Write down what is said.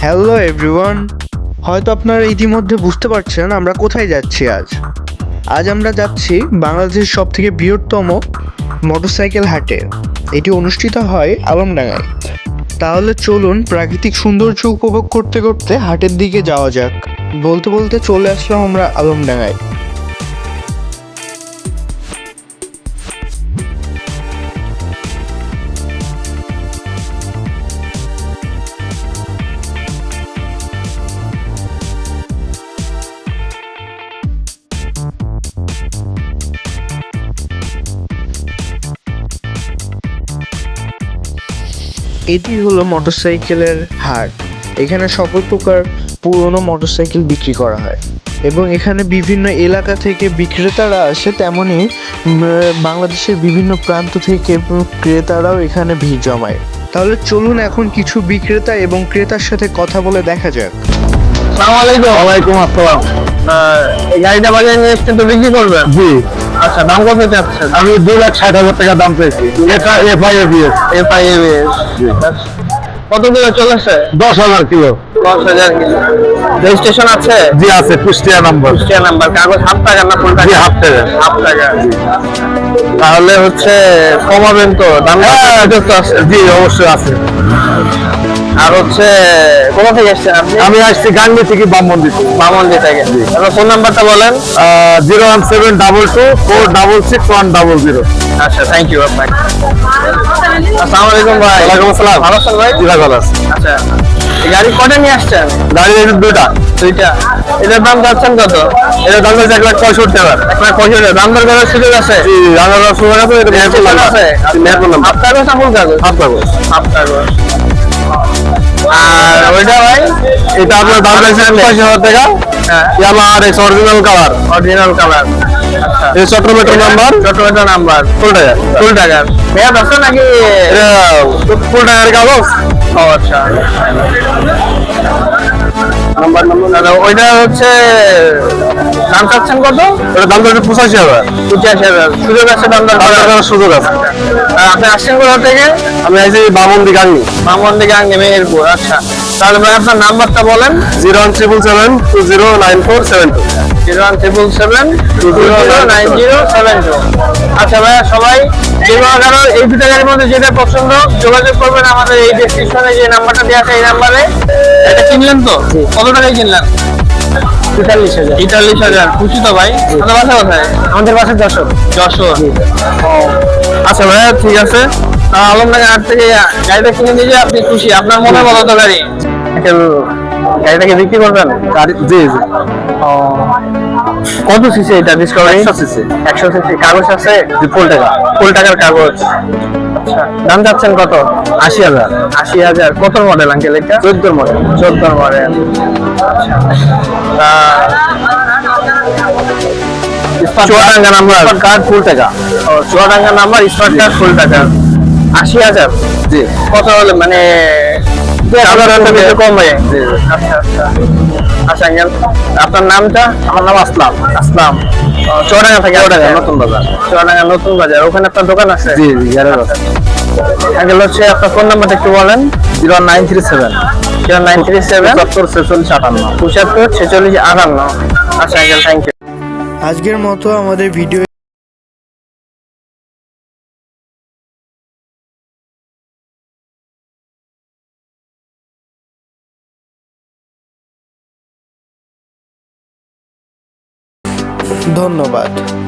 Hello everyone হয়তো আপনারা ইতিমধ্যে বুঝতে পারছেন আমরা কোথায় যাচ্ছি আজ। আজ আমরা যাচ্ছি বাংলাদেশের সব থেকে বৃহত্তম মোটরসাইকেল হাটে। এটি অনুষ্ঠিত হয় আলমডাঙ্গায়। তাহলে চলুন প্রাকৃতিক সৌন্দর্য উপভোগ করতে করতে হাটের দিকে যাওয়া যাক। বলতে বলতে চলে আসলাম আমরা আলমডাঙ্গায়। এটি হলো মোটরসাইকেলের হাট এখানে সকল প্রকার পুরনো মোটরসাইকেল বিক্রি করা হয়। এবং এখানে বিভিন্ন এলাকা থেকে বিক্রেতারা আসে তেমনি বাংলাদেশের বিভিন্ন প্রান্ত থেকে ক্রেতারাও এখানে ভিড় জমায়। তাহলে চলুন এখন কিছু বিক্রেতা এবং ক্রেতার সাথে কথা বলে দেখা যাক। আসসালামু আলাইকুম ওয়ালাইকুম আসসালাম। এই গাড়িটা বাজারে নিয়ে এসছেন তো বিক্রি করবেন? জি। আচ্ছা দাম কত চাচ্ছেন আমি দুই লাখ ষাট হাজার টাকা দাম পেয়েছি। এটা F I F S. F I M কত দূরে চলেছে দশ হাজার কিলো। দশ হাজার রেজিস্ট্রেশন আছে? জি আছে কুষ্টিয়া নাম্বার। কুষ্টিয়া নাম্বার। কাগজ হাফ টাকা না ফুল জি টাকা হাফ টাকা। হাফ টাকা। তাহলে হচ্ছে কমাবেন তো দাম তো জি অবশ্যই আছে। আর হচ্ছে কোথা থেকে এসছেন আপনি? আমি আসছি গাঙ্গি থেকে বামমন্দির মামন্দি থেকে। আপনার ফোন নাম্বারটা বলেন। Zero one seven double two four double six one double zero. আচ্ছা থ্যাংক ইউ আপনাকে আসসালামু আলাইকুম ভাই। ওয়ালাইকুম আসসালাম। ভালো আছেন ভাই? জি ভাই ভালো আছে। আচ্ছা গাড়ি কটা নিয়ে আসছেন? গাড়ি এই দুইটা। এটার দাম যাচ্ছেন কত? এটা দাম হচ্ছে এক লাখ পঁয়ষট্টি হাজার। এক লাখ পঁয়ষট্টি। দাম দর করার সুযোগ আছে? আছে এটা মেহেরপুর সুযোগ আছে? মেহেরপুর নাম্বার। হাফ কাগজ না ফুল কাগজ? হাফ কাগজ হাফ কাগজ আর ওইটা ভাই এটা আপনার দাম চাইছে পঁয়ষট্টি হাজার টাকা। হ্যাঁ। আমার ex original colour original colour আচ্ছা। এই চট্টমেট্রো নাম্বার নাম্বার ফুল টাকা ফুল টাকার মেয়াদ আছে নাকি? ফুল টাকার কাগজ? ও আচ্ছা। নাম্বার নাম্বার ওইটা হচ্ছে দাম চাচ্ছেন কত? এটা দাম হচ্ছে পঁচাশি হাজার। পঁচাশি হাজার। সুযোগ আছে দাম? টাকার সুযোগ আছে। আপনি আসছেন কোথা থেকে? আমি আছি বামন্দি গাঙ্গি। মামন্দি গাং মেহেরপুর। আচ্ছা তাহলে ভাই আপনার নাম্বারটা বলেন। Zero one triple seven two zero nine four seven two. Zero one triple seven two zero nine zero seven two. আচ্ছা ভাইয়া সবাই যে কোনো কারও এই দুটো গাড়ির মধ্যে যেটা পছন্দ যোগাযোগ করবেন আমাদের এই ডেসক্রিপশনে যে নাম্বারটা দেওয়া আছে এই নাম্বারে এটা কিনলেন তো? কত টাকায় কিনলেন? তেতাল্লিশ হাজার। তেতাল্লিশ হাজার। খুশি তো ভাই? আপনার বাসা কোথায়? আমাদের বাসা যশোর। যশোর। ও। আচ্ছা ভাইয়া ঠিক আছে। আলমনগর হাট থেকে গাড়িটা কিনে নিয়ে যে আপনি খুশি। আপনার মনে বলো তো গাড়ি? গাড়িটাকে বিক্রি করবেন? জি জি। কত সিসি এটা ডিসকাভারি একশো সিসি একশো সিসি কাগজ আছে? জি ফুল টাকা। ফুল টাকার কাগজ। আচ্ছা। দাম যাচ্ছেন কত? আশি হাজার। আশি হাজার। কত মডেল আঙ্কেল এটা? চোদ্দোর মডেল চোদ্দোর model Chuadanga number card full টাকা। ও Chuadanga number smart card full টাকা। আশি হাজার? জি। কত হলে মানে কমে। আচ্ছা আচ্ছা। আচ্ছা আপনার নামটা? আমার নাম আসলাম। আসলাম। নতুন বাজার। নতুন বাজার। ওখানে আপনার দোকান আছে? জি জি গ্যারেজ আছে। আঙ্কেল হচ্ছে আপনার ফোন নাম্বারটা একটু বলেন। Zero nine three seven. Zero nine three seven. ছেচল্লিশ আটান্ন। পঁচাত্তর ছেচল্লিশ আটান্ন। আচ্ছা আঙ্কেল থ্যাংক ইউ আজকের মতো আমাদের ভিডিও ধন্যবাদ।